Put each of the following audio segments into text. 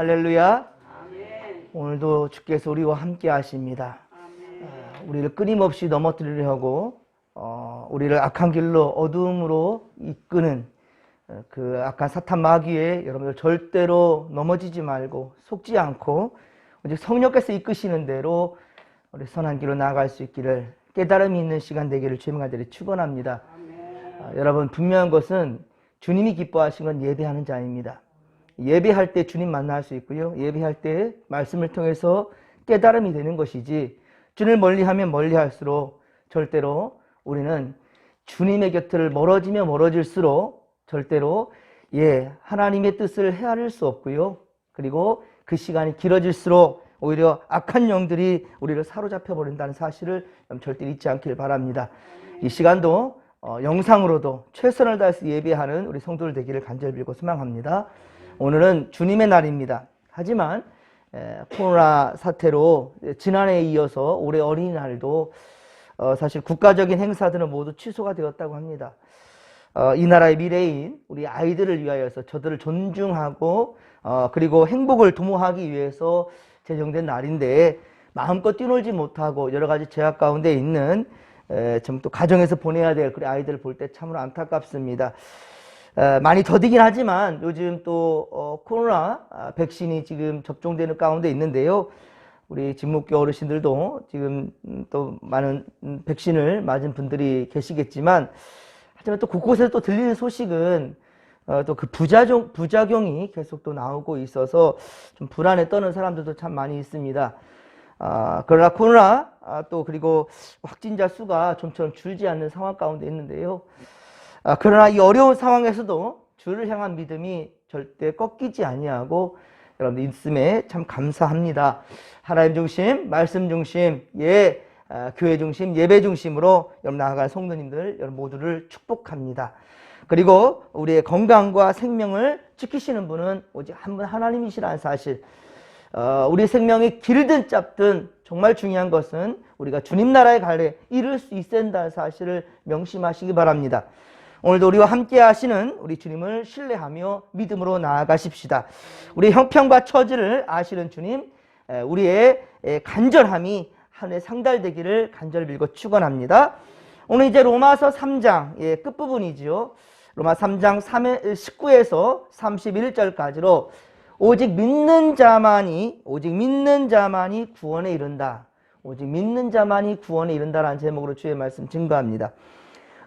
할렐루야. 아멘. 오늘도 주께서 우리와 함께 하십니다. 아멘. 어, 우리를 끊임없이 넘어뜨리려 하고 어, 우리를 악한 길로 어두움으로 이끄는 어, 그 악한 사탄 마귀에 여러분들 절대로 넘어지지 말고 속지 않고 오직 성령께서 이끄시는 대로 우리 선한 길로 나아갈 수 있기를 깨달음이 있는 시간 되기를 주님과 들이 축원합니다. 아, 여러분 분명한 것은 주님이 기뻐하시는 건 예배하는 자입니다. 예배할 때 주님 만날 수 있고요. 예배할 때 말씀을 통해서 깨달음이 되는 것이지 주님을 멀리하면 멀리할수록 절대로 우리는 주님의 곁을 멀어지면 멀어질수록 절대로 예 하나님의 뜻을 헤아릴 수 없고요. 그리고 그 시간이 길어질수록 오히려 악한 영들이 우리를 사로잡혀 버린다는 사실을 절대 잊지 않길 바랍니다. 이 시간도 어, 영상으로도 최선을 다해서 예배하는 우리 성도들 되기를 간절히 빌고 소망합니다. 오늘은 주님의 날입니다. 하지만 에, 코로나 사태로 지난해에 이어서 올해 어린이날도 어, 사실 국가적인 행사들은 모두 취소가 되었다고 합니다. 어, 이 나라의 미래인 우리 아이들을 위하여서 저들을 존중하고 어, 그리고 행복을 도모하기 위해서 제정된 날인데 마음껏 뛰놀지 못하고 여러 가지 제약 가운데 있는 좀 또 가정에서 보내야 될 그리 아이들을 볼 때 참으로 안타깝습니다. 에, 많이 더디긴 하지만 요즘 또 어, 코로나 아, 백신이 지금 접종되는 가운데 있는데요. 우리 진목교 어르신들도 지금 음, 또 많은 음, 백신을 맞은 분들이 계시겠지만 하지만 또 곳곳에서 또 들리는 소식은 어, 또 그 부작용, 부작용이 계속 또 나오고 있어서 좀 불안에 떠는 사람들도 참 많이 있습니다. 아, 그러나 코로나 아, 또 그리고 확진자 수가 좀처럼 줄지 않는 상황 가운데 있는데요. 아, 그러나 이 어려운 상황에서도 주를 향한 믿음이 절대 꺾이지 아니하고 여러분들 있음에 참 감사합니다. 하나님 중심, 말씀 중심, 예, 아, 교회 중심, 예배 중심으로 여러분 나아갈 성도님들 여러분 모두를 축복합니다. 그리고 우리의 건강과 생명을 지키시는 분은 오직 한 분 하나님이시라는 사실. 어, 우리 생명이 길든 짧든 정말 중요한 것은 우리가 주님 나라에 갈래 이룰 수 있어야 한다는 사실을 명심하시기 바랍니다. 오늘도 우리와 함께 하시는 우리 주님을 신뢰하며 믿음으로 나아가십시다. 우리 형편과 처지를 아시는 주님, 에, 우리의 에, 간절함이 하늘에 상달되기를 간절히 빌고 축원합니다. 오늘 이제 로마서 3장 예, 끝부분이지요. 로마 3장 19에서 31절까지로 오직 믿는 자만이 오직 믿는 자만이 구원에 이른다. 오직 믿는 자만이 구원에 이른다라는 제목으로 주의 말씀 증거합니다.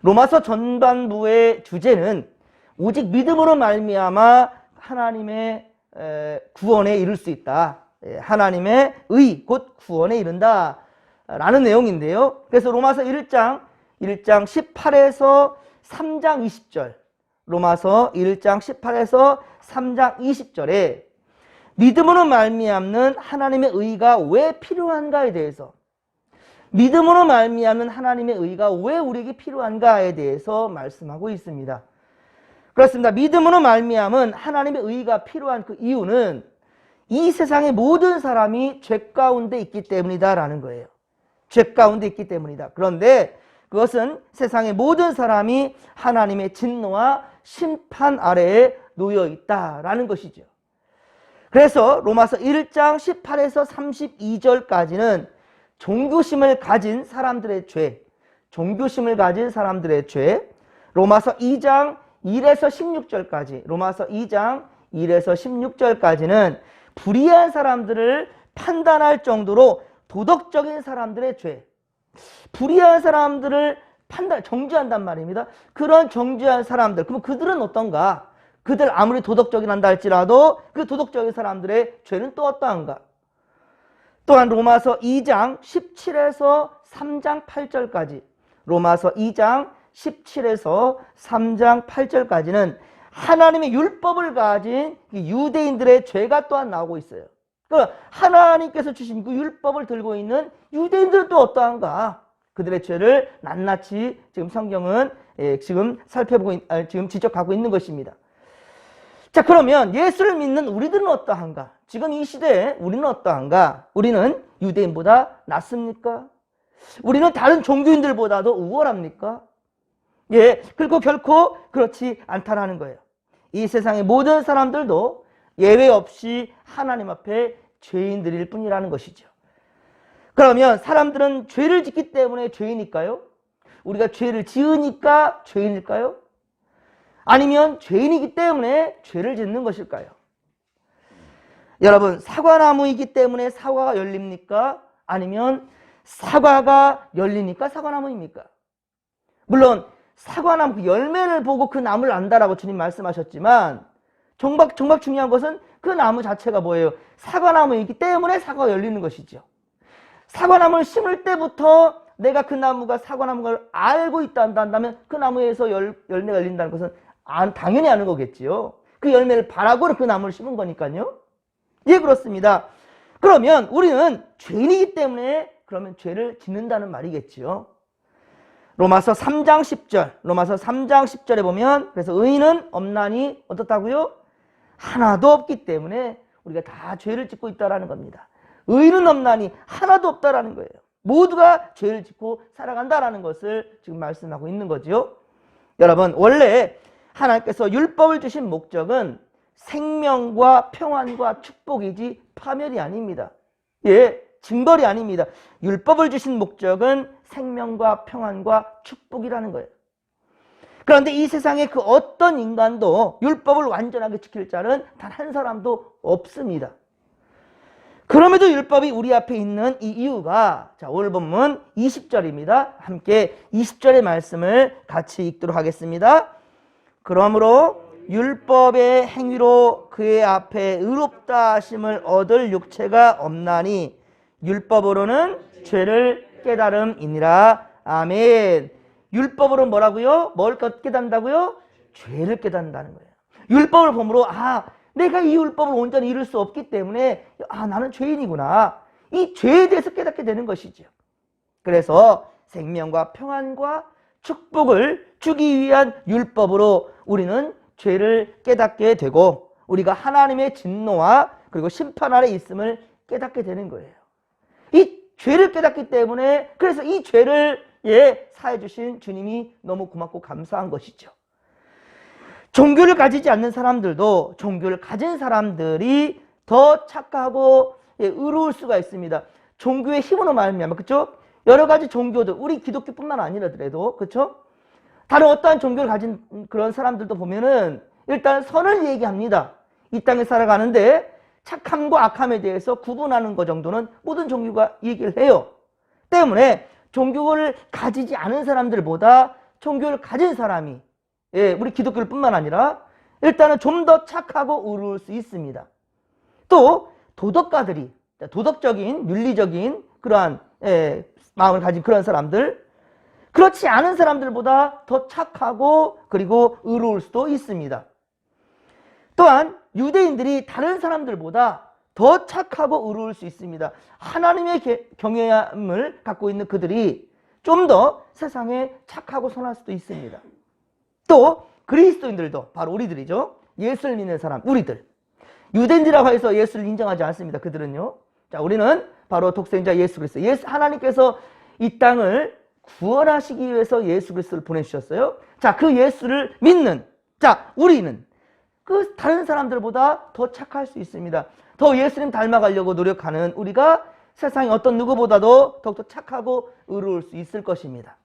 로마서 전반부의 주제는 오직 믿음으로 말미암아 하나님의 에, 구원에 이를 수 있다. 예, 하나님의 의 곧 구원에 이른다. 라는 내용인데요. 그래서 로마서 1장 1장 18에서 3장 20절 로마서 1장 18에서 3장 20절에 믿음으로 말미암는 하나님의 의가 왜 필요한가에 대해서 믿음으로 말미암는 하나님의 의가 왜 우리에게 필요한가에 대해서 말씀하고 있습니다. 그렇습니다. 믿음으로 말미암은 하나님의 의가 필요한 그 이유는 이 세상의 모든 사람이 죄 가운데 있기 때문이다라는 거예요. 죄 가운데 있기 때문이다. 그런데 그것은 세상의 모든 사람이 하나님의 진노와 심판 아래에 놓여 있다라는 것이죠. 그래서 로마서 1장 18에서 32절까지는 종교심을 가진 사람들의 죄, 종교심을 가진 사람들의 죄, 로마서 2장 1에서 16절까지, 로마서 2장 1에서 16절까지는 불의한 사람들을 판단할 정도로 도덕적인 사람들의 죄, 불의한 사람들을 판단, 정죄한단 말입니다. 그런 정죄한 사람들, 그럼 그들은 어떤가? 그들 아무리 도덕적인 한다 할지라도 그 도덕적인 사람들의 죄는 또 어떠한가? 또한 로마서 2장 17에서 3장 8절까지 로마서 2장 17에서 3장 8절까지는 하나님의 율법을 가진 유대인들의 죄가 또한 나오고 있어요. 그 하나님께서 주신 그 율법을 들고 있는 유대인들은 또 어떠한가? 그들의 죄를 낱낱이 지금 성경은 예, 지금 살펴보고 아, 지금 지적하고 있는 것입니다. 자, 그러면 예수를 믿는 우리들은 어떠한가? 지금 이 시대에 우리는 어떠한가? 우리는 유대인보다 낫습니까? 우리는 다른 종교인들보다도 우월합니까? 예, 그리고 결코 그렇지 않다라는 거예요. 이 세상의 모든 사람들도 예외 없이 하나님 앞에 죄인들일 뿐이라는 것이죠. 그러면 사람들은 죄를 짓기 때문에 죄인일까요? 우리가 죄를 지으니까 죄인일까요? 아니면 죄인이기 때문에 죄를 짓는 것일까요? 여러분, 사과나무이기 때문에 사과가 열립니까? 아니면 사과가 열리니까 사과나무입니까? 물론 사과나무 그 열매를 보고 그 나무를 안다라고 주님 말씀하셨지만 정말 정말 중요한 것은 그 나무 자체가 뭐예요? 사과나무이기 때문에 사과가 열리는 것이죠. 사과나무를 심을 때부터 내가 그 나무가 사과나무를 알고 있다 한다면 그 나무에서 열, 열매가 열린다는 것은 안, 당연히 아는 거겠지요. 그 열매를 바라고 그 나무를 심은 거니까요. 예, 그렇습니다. 그러면 우리는 죄인이기 때문에 그러면 죄를 짓는다는 말이겠지요. 로마서 3장 10절, 로마서 3장 10절에 보면 그래서 의인은 없나니 어떻다고요? 하나도 없기 때문에 우리가 다 죄를 짓고 있다라는 겁니다. 의인은 없나니 하나도 없다라는 거예요. 모두가 죄를 짓고 살아간다라는 것을 지금 말씀하고 있는 거죠. 여러분, 원래 하나님께서 율법을 주신 목적은 생명과 평안과 축복이지 파멸이 아닙니다. 예, 징벌이 아닙니다. 율법을 주신 목적은 생명과 평안과 축복이라는 거예요. 그런데 이 세상에 그 어떤 인간도 율법을 완전하게 지킬 자는 단 한 사람도 없습니다. 그럼에도 율법이 우리 앞에 있는 이 이유가 자, 오늘 본문 20절입니다. 함께 20절의 말씀을 같이 읽도록 하겠습니다. 그러므로 율법의 행위로 그의 앞에 의롭다 하심을 얻을 육체가 없나니 율법으로는 죄를 깨달음이니라. 아멘. 율법으로 뭐라고요? 뭘 깨닫는다고요? 죄를 깨닫는다는 거예요. 율법을 보므로 아 내가 이 율법을 온전히 이룰 수 없기 때문에 아 나는 죄인이구나. 이 죄에 대해서 깨닫게 되는 것이죠. 그래서 생명과 평안과 축복을 주기 위한 율법으로 우리는 죄를 깨닫게 되고 우리가 하나님의 진노와 그리고 심판 아래 있음을 깨닫게 되는 거예요. 이 죄를 깨닫기 때문에 그래서 이 죄를 예 사해 주신 주님이 너무 고맙고 감사한 것이죠. 종교를 가지지 않는 사람들도 종교를 가진 사람들이 더 착하고 예, 의로울 수가 있습니다. 종교의 힘으로 말미암아 그렇죠? 여러 가지 종교들 우리 기독교뿐만 아니라더라도 그렇죠? 다른 어떠한 종교를 가진 그런 사람들도 보면은 일단 선을 얘기합니다. 이 땅에 살아가는데 착함과 악함에 대해서 구분하는 것 정도는 모든 종교가 얘기를 해요. 때문에 종교를 가지지 않은 사람들보다 종교를 가진 사람이 예, 우리 기독교를 뿐만 아니라 일단은 좀 더 착하고 의로울 수 있습니다. 또 도덕가들이 도덕적인 윤리적인 그러한 예, 마음을 가진 그런 사람들 그렇지 않은 사람들보다 더 착하고 그리고 의로울 수도 있습니다. 또한 유대인들이 다른 사람들보다 더 착하고 의로울 수 있습니다. 하나님의 경외함을 갖고 있는 그들이 좀 더 세상에 착하고 선할 수도 있습니다. 또 그리스도인들도 바로 우리들이죠. 예수를 믿는 사람, 우리들. 유대인이라고 해서 예수를 인정하지 않습니다. 그들은요. 자, 우리는 바로 독생자 예수 그리스도. 예수 하나님께서 이 땅을 구원하시기 위해서 예수 그리스도를 보내주셨어요. 자, 그 예수를 믿는 자, 우리는 그 다른 사람들보다 더 착할 수 있습니다. 더 예수님 닮아가려고 노력하는 우리가 세상의 어떤 누구보다도 더욱더 착하고 의로울 수 있을 것입니다.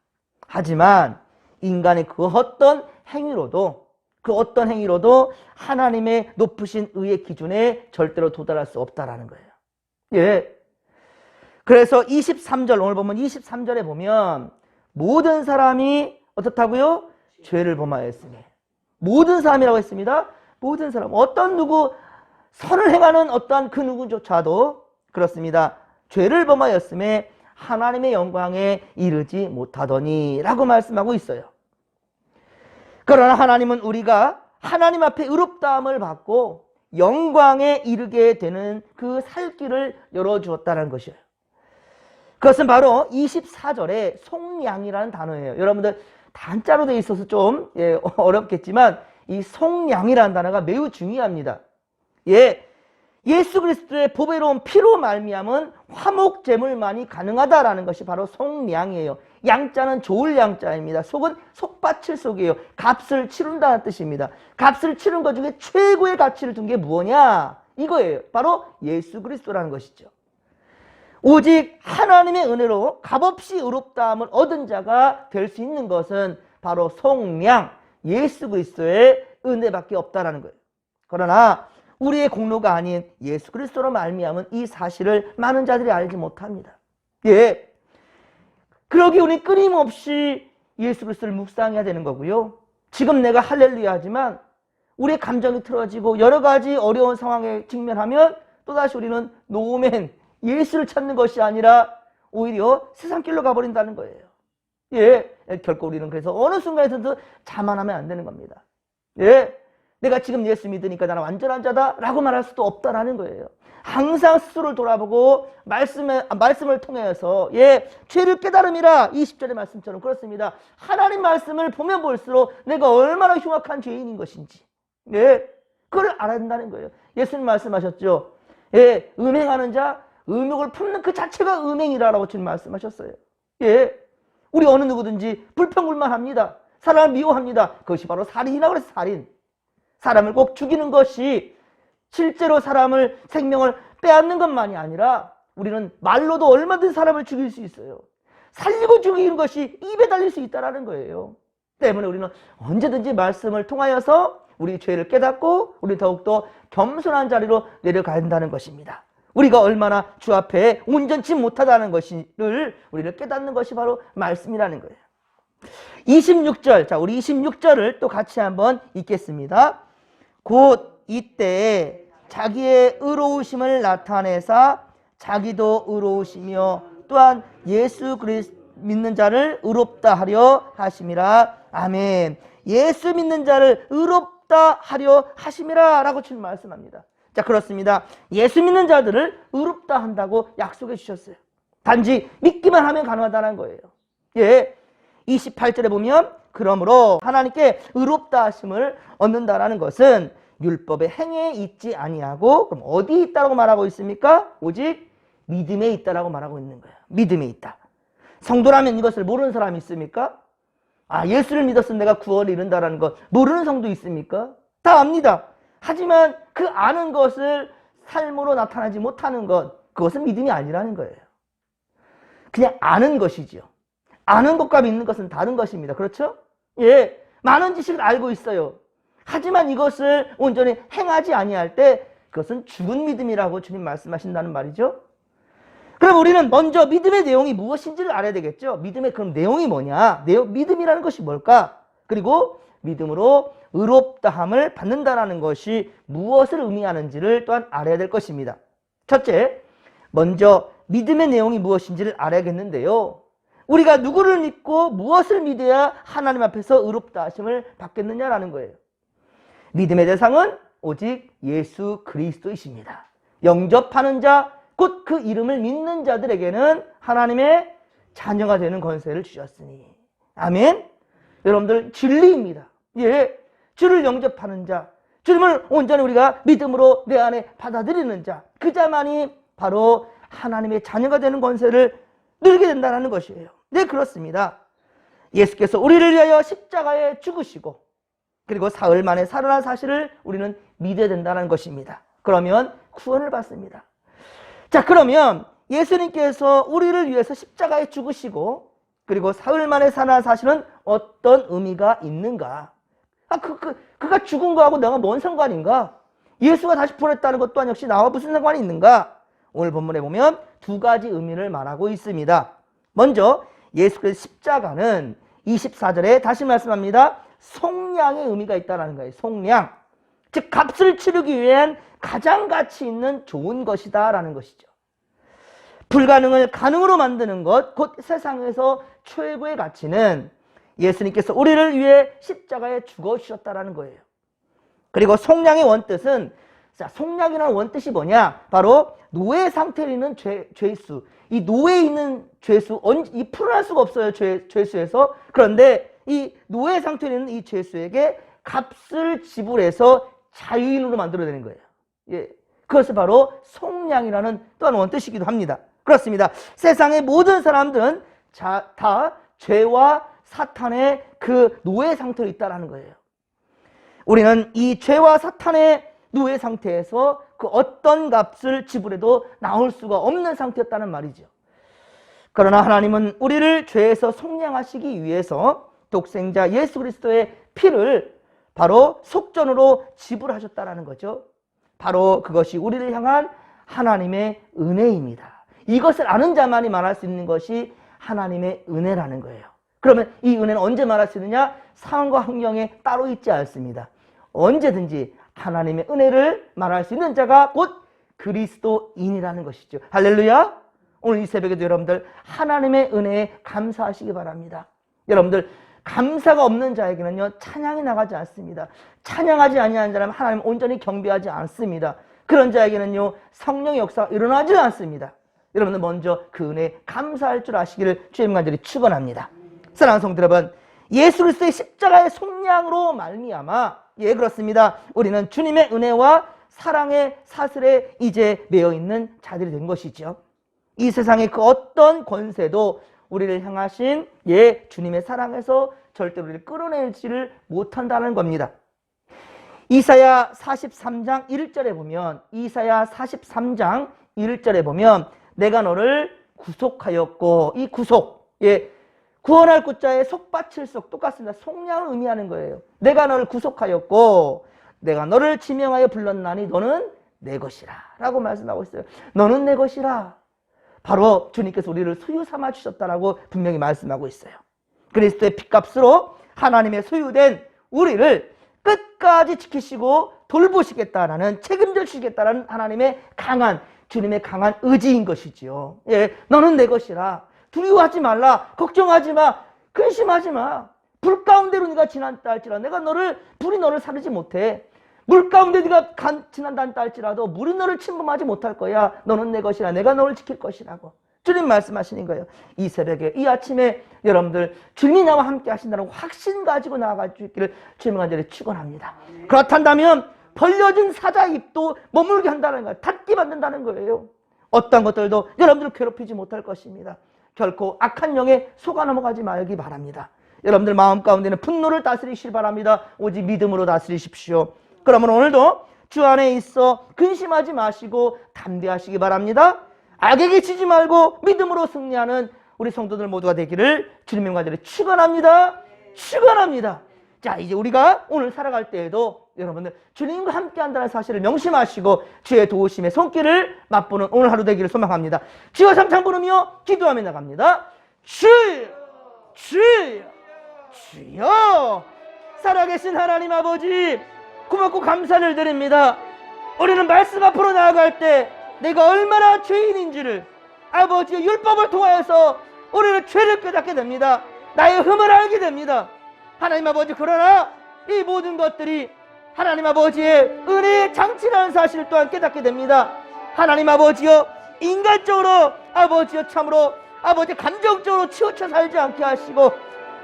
하지만 인간의 그 어떤 행위로도 그 어떤 행위로도 하나님의 높으신 의의 기준에 절대로 도달할 수 없다라는 거예요. 예. 그래서 23절 오늘 보면 23절에 보면 모든 사람이 어떻다고요? 죄를 범하였으니 모든 사람이라고 했습니다. 모든 사람 어떤 누구 선을 행하는 어떠한 그 누구조차도 그렇습니다. 죄를 범하였음에 하나님의 영광에 이르지 못하더니 라고 말씀하고 있어요. 그러나 하나님은 우리가 하나님 앞에 의롭다함을 받고 영광에 이르게 되는 그 살길을 열어주었다는 것이에요. 그것은 바로 24절에 송양이라는 단어예요. 여러분들 단자로 되어 있어서 좀 예, 어렵겠지만 이 송양이라는 단어가 매우 중요합니다. 예, 예수 그리스도의 보배로운 피로 말미암은 화목 제물만이 가능하다라는 것이 바로 속량이에요. 양자는 좋을 양자입니다. 속은 속바칠 속이에요. 값을 치른다는 뜻입니다. 값을 치른 것 중에 최고의 가치를 둔 게 무엇냐? 이거예요. 바로 예수 그리스도라는 것이죠. 오직 하나님의 은혜로 값없이 의롭다함을 얻은 자가 될 수 있는 것은 바로 속량 예수 그리스도의 은혜밖에 없다라는 거예요. 그러나 우리의 공로가 아닌 예수 그리스도로 말미암은 이 사실을 많은 자들이 알지 못합니다. 예. 그러기 우리 끊임없이 예수 그리스도를 묵상해야 되는 거고요. 지금 내가 할렐루야 하지만 우리의 감정이 틀어지고 여러 가지 어려운 상황에 직면하면 또다시 우리는 노맨 예수를 찾는 것이 아니라 오히려 세상 길로 가버린다는 거예요. 예. 결코 우리는 그래서 어느 순간에서도 자만하면 안 되는 겁니다. 예. 내가 지금 예수 믿으니까 나는 완전한 자다 라고 말할 수도 없다라는 거예요. 항상 스스로를 돌아보고 말씀에, 아, 말씀을 통해서 예 죄를 깨달음이라 20절의 말씀처럼 그렇습니다. 하나님 말씀을 보면 볼수록 내가 얼마나 흉악한 죄인인 것인지 예 그걸 알아야 된다는 거예요. 예수님 말씀하셨죠. 예 음행하는 자 음욕을 품는 그 자체가 음행이라라고 지금 말씀하셨어요. 예 우리 어느 누구든지 불평불만 합니다. 사람을 미워합니다. 그것이 바로 살인이라고 그래서 살인. 사람을 꼭 죽이는 것이 실제로 사람을 생명을 빼앗는 것만이 아니라 우리는 말로도 얼마든 사람을 죽일 수 있어요. 살리고 죽이는 것이 입에 달릴 수 있다라는 거예요. 때문에 우리는 언제든지 말씀을 통하여서 우리 죄를 깨닫고 우리 더욱더 겸손한 자리로 내려가야 한다는 것입니다. 우리가 얼마나 주 앞에 온전치 못하다는 것을 우리를 깨닫는 것이 바로 말씀이라는 거예요. 26절, 자, 우리 26절을 또 같이 한번 읽겠습니다. 곧 이때 자기의 의로우심을 나타내사 자기도 의로우시며 또한 예수 그리스도 믿는 자를 의롭다 하려 하심이라. 아멘. 예수 믿는 자를 의롭다 하려 하심이라 라고 지금 말씀합니다. 자, 그렇습니다. 예수 믿는 자들을 의롭다 한다고 약속해 주셨어요. 단지 믿기만 하면 가능하다는 거예요. 예. 28절에 보면 그러므로 하나님께 의롭다 하심을 얻는다라는 것은 율법의 행위에 있지 아니하고 그럼 어디 있다라고 말하고 있습니까? 오직 믿음에 있다라고 말하고 있는 거예요. 믿음에 있다. 성도라면 이것을 모르는 사람이 있습니까? 아, 예수를 믿었으면 내가 구원을 이룬다라는 것 모르는 성도 있습니까? 다 압니다. 하지만 그 아는 것을 삶으로 나타나지 못하는 것 그것은 믿음이 아니라는 거예요. 그냥 아는 것이죠. 아는 것과 믿는 것은 다른 것입니다. 그렇죠? 예. 많은 지식을 알고 있어요. 하지만 이것을 온전히 행하지 아니할 때 그것은 죽은 믿음이라고 주님 말씀하신다는 말이죠. 그럼 우리는 먼저 믿음의 내용이 무엇인지를 알아야 되겠죠. 믿음의 그럼 내용이 뭐냐? 내용, 믿음이라는 것이 뭘까? 그리고 믿음으로 의롭다함을 받는다라는 것이 무엇을 의미하는지를 또한 알아야 될 것입니다. 첫째, 먼저 믿음의 내용이 무엇인지를 알아야겠는데요. 우리가 누구를 믿고 무엇을 믿어야 하나님 앞에서 의롭다 하심을 받겠느냐라는 거예요. 믿음의 대상은 오직 예수 그리스도이십니다. 영접하는 자, 곧 그 이름을 믿는 자들에게는 하나님의 자녀가 되는 권세를 주셨으니. 아멘. 여러분들 진리입니다. 예. 주를 영접하는 자, 주님을 온전히 우리가 믿음으로 내 안에 받아들이는 자, 그 자만이 바로 하나님의 자녀가 되는 권세를 누리게 된다는 것이에요. 네, 그렇습니다. 예수께서 우리를 위하여 십자가에 죽으시고 그리고 사흘 만에 살아난 사실을 우리는 믿어야 된다는 것입니다. 그러면 구원을 받습니다. 자, 그러면 예수님께서 우리를 위해서 십자가에 죽으시고 그리고 사흘 만에 살아난 사실은 어떤 의미가 있는가? 아, 그, 그, 그가 죽은 거하고 내가 뭔 상관인가? 예수가 다시 부활했다는 것 또한 역시 나와 무슨 상관이 있는가? 오늘 본문에 보면 두 가지 의미를 말하고 있습니다. 먼저 예수께서 십자가는 24절에 다시 말씀합니다. 속량의 의미가 있다는 거예요. 속량. 즉 값을 치르기 위한 가장 가치 있는 좋은 것이다 라는 것이죠. 불가능을 가능으로 만드는 것, 곧 세상에서 최고의 가치는 예수님께서 우리를 위해 십자가에 죽어 주셨다라는 거예요. 그리고 속량의 원뜻은 자, 속량이라는 원뜻이 뭐냐? 바로 노예 상태에 있는 죄, 죄수. 이 노예에 있는 죄수, 이 풀어낼 수가 없어요. 죄, 죄수에서. 그런데 이 노예 상태에 있는 이 죄수에게 값을 지불해서 자유인으로 만들어내는 거예요. 예. 그것은 바로 속량이라는 또한 원뜻이기도 합니다. 그렇습니다. 세상의 모든 사람들은 자, 다 죄와 사탄의 그 노예 상태로 있다라는 거예요. 우리는 이 죄와 사탄의 노예 상태에서 그 어떤 값을 지불해도 나올 수가 없는 상태였다는 말이죠. 그러나 하나님은 우리를 죄에서 속량하시기 위해서 독생자 예수 그리스도의 피를 바로 속전으로 지불하셨다라는 거죠. 바로 그것이 우리를 향한 하나님의 은혜입니다. 이것을 아는 자만이 말할 수 있는 것이 하나님의 은혜라는 거예요. 그러면 이 은혜는 언제 말할 수 있느냐? 상황과 환경에 따로 있지 않습니다. 언제든지 하나님의 은혜를 말할 수 있는 자가 곧 그리스도인이라는 것이죠. 할렐루야! 오늘 이 새벽에도 여러분들 하나님의 은혜에 감사하시기 바랍니다. 여러분들 감사가 없는 자에게는요 찬양이 나가지 않습니다. 찬양하지 아니하는 자라면 하나님 온전히 경배하지 않습니다. 그런 자에게는요 성령의 역사가 일어나지 않습니다. 여러분들 먼저 그 은혜에 감사할 줄 아시기를 주님 간절히 축원합니다. 사랑하는 성도 여러분, 예수 그리스도의 십자가의 속량으로 말미암아 예 그렇습니다. 우리는 주님의 은혜와 사랑의 사슬에 이제 매여 있는 자들이 된 것이죠. 이 세상의 그 어떤 권세도 우리를 향하신 예 주님의 사랑에서 절대 우리를 끌어내지를 못한다는 겁니다. 이사야 43장 1절에 보면 이사야 43장 1절에 보면 내가 너를 구속하였고 이 구속 예 구원할 구자에 속받칠 속 똑같습니다. 속량을 의미하는 거예요. 내가 너를 구속하였고 내가 너를 지명하여 불렀나니 너는 내 것이라 라고 말씀하고 있어요. 너는 내 것이라. 바로 주님께서 우리를 소유 삼아 주셨다라고 분명히 말씀하고 있어요. 그리스도의 핏값으로 하나님의 소유된 우리를 끝까지 지키시고 돌보시겠다라는 책임져 주시겠다라는 하나님의 강한 주님의 강한 의지인 것이지요. 예, 너는 내 것이라. 두려워하지 말라. 걱정하지 마. 근심하지 마. 불 가운데로 네가 지난다 할지라 내가 너를 불이 너를 사르지 못해. 물 가운데 네가 간, 지난다 할지라도 물이 너를 침범하지 못할 거야. 너는 내 것이라 내가 너를 지킬 것이라고. 주님 말씀하시는 거예요. 이 새벽에 이 아침에 여러분들 주님이 나와 함께 하신다는 확신 가지고 나아갈 수 있기를 주님 간절히 축원합니다. 그렇단다면 벌려진 사자 입도 머물게 한다는 거예요. 닫게 만든다는 거예요. 어떤 것들도 여러분들을 괴롭히지 못할 것입니다. 결코 악한 영에 속아 넘어가지 말기 바랍니다. 여러분들 마음 가운데는 분노를 다스리시길 바랍니다. 오직 믿음으로 다스리십시오. 그러면 오늘도 주 안에 있어 근심하지 마시고 담대하시기 바랍니다. 악에게 지지 말고 믿음으로 승리하는 우리 성도들 모두가 되기를 주님의 관절에 축원합니다. 축원합니다. 자, 이제 우리가 오늘 살아갈 때에도 여러분들 주님과 함께 한다는 사실을 명심하시고 주의 도우심의 손길을 맛보는 오늘 하루 되기를 소망합니다. 주여 삼창 부르며 기도하며 나갑니다. 주여, 주여, 주여, 살아계신 하나님 아버지, 고맙고 감사를 드립니다. 우리는 말씀 앞으로 나아갈 때 내가 얼마나 죄인인지를 아버지의 율법을 통하여서 우리는 죄를 깨닫게 됩니다. 나의 흠을 알게 됩니다. 하나님 아버지 그러나 이 모든 것들이 하나님 아버지의 은혜의 장치라는 사실을 또한 깨닫게 됩니다. 하나님 아버지여 인간적으로 아버지여 참으로 아버지 감정적으로 치우쳐 살지 않게 하시고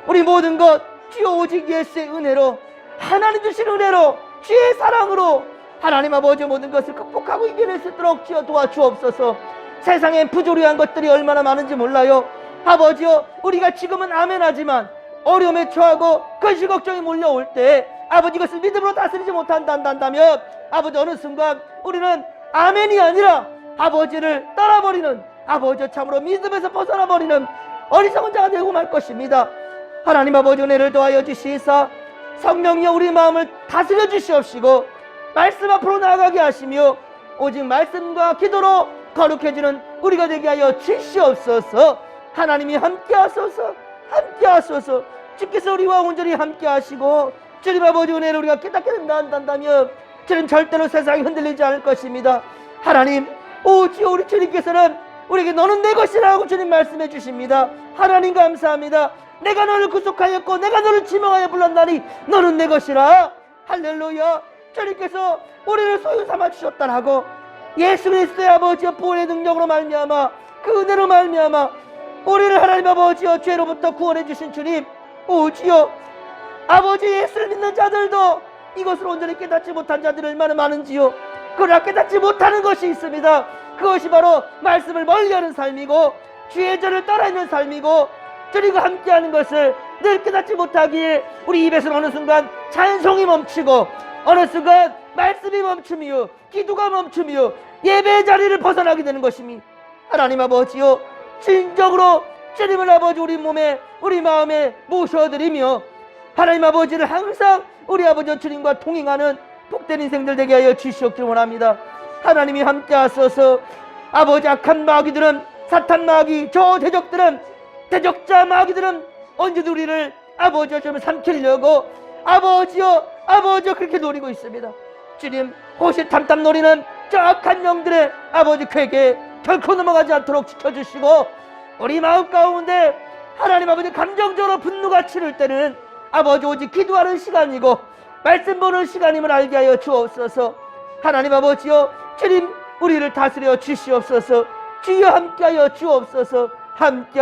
우리 모든 것 주여 오직 예수의 은혜로 하나님 주신 은혜로 주의 사랑으로 하나님 아버지 모든 것을 극복하고 이겨낼 수 있도록 주여 도와주옵소서 세상에 부조리한 것들이 얼마나 많은지 몰라요 아버지여 우리가 지금은 아멘하지만 어려움에 처하고 근심 걱정이 몰려올 때 아버지 이것을 믿음으로 다스리지 못한다면 아버지 어느 순간 우리는 아멘이 아니라 아버지를 떠나버리는 아버지 참으로 믿음에서 벗어나버리는 어리석은 자가 되고 말 것입니다. 하나님 아버지 은혜를 도하여 주시사 성령이여 우리 마음을 다스려 주시옵시고 말씀 앞으로 나아가게 하시며 오직 말씀과 기도로 거룩해지는 우리가 되게 하여 주시옵소서. 하나님이 함께 하소서 함께 하소서. 주께서 우리와 온전히 함께 하시고 주님 아버지 은혜를 우리가 깨닫게 된다 한다면 주님 절대로 세상이 흔들리지 않을 것입니다. 하나님 오지요 우리 주님께서는 우리에게 너는 내 것이라고 주님 말씀해 주십니다. 하나님 감사합니다. 내가 너를 구속하였고 내가 너를 지명하여 불렀나니 너는 내 것이라. 할렐루야. 주님께서 우리를 소유 삼아 주셨다라고 예수 그리스도의 아버지여 부활의 능력으로 말미암아 그 은혜로 말미암아 우리를 하나님 아버지여 죄로부터 구원해 주신 주님 오지요 아버지 예수를 믿는 자들도 이것을 온전히 깨닫지 못한 자들이 얼마나 많은지요 그러나 깨닫지 못하는 것이 있습니다. 그것이 바로 말씀을 멀리하는 삶이고 주의 전을 따라 있는 삶이고 주님과 함께하는 것을 늘 깨닫지 못하기에 우리 입에서는 어느 순간 찬송이 멈추고 어느 순간 말씀이 멈춤이요 기도가 멈춤이요 예배 자리를 벗어나게 되는 것입니다. 하나님 아버지요 진정으로 주님을 아버지 우리 몸에 우리 마음에 모셔드리며 하나님 아버지를 항상 우리 아버지 주님과 동행하는 복된 인생들 되게 하여 주시옵기를 원합니다. 하나님이 함께 하소서 아버지 악한 마귀들은 사탄 마귀 저 대적들은 대적자 마귀들은 언제도 우리를 아버지와 좀 삼키려고 아버지여 아버지여 그렇게 노리고 있습니다. 주님 호시탐탐 노리는 저 악한 영들의 아버지 그에게 결코 넘어가지 않도록 지켜주시고 우리 마음 가운데 하나님 아버지 감정적으로 분노가 치를 때는 아버지 오직 기도하는 시간이고 말씀 보는 시간임을 알게 하여 주옵소서. 하나님 아버지여 주님 우리를 다스려 주시옵소서. 주여 함께하여 주옵소서. 함께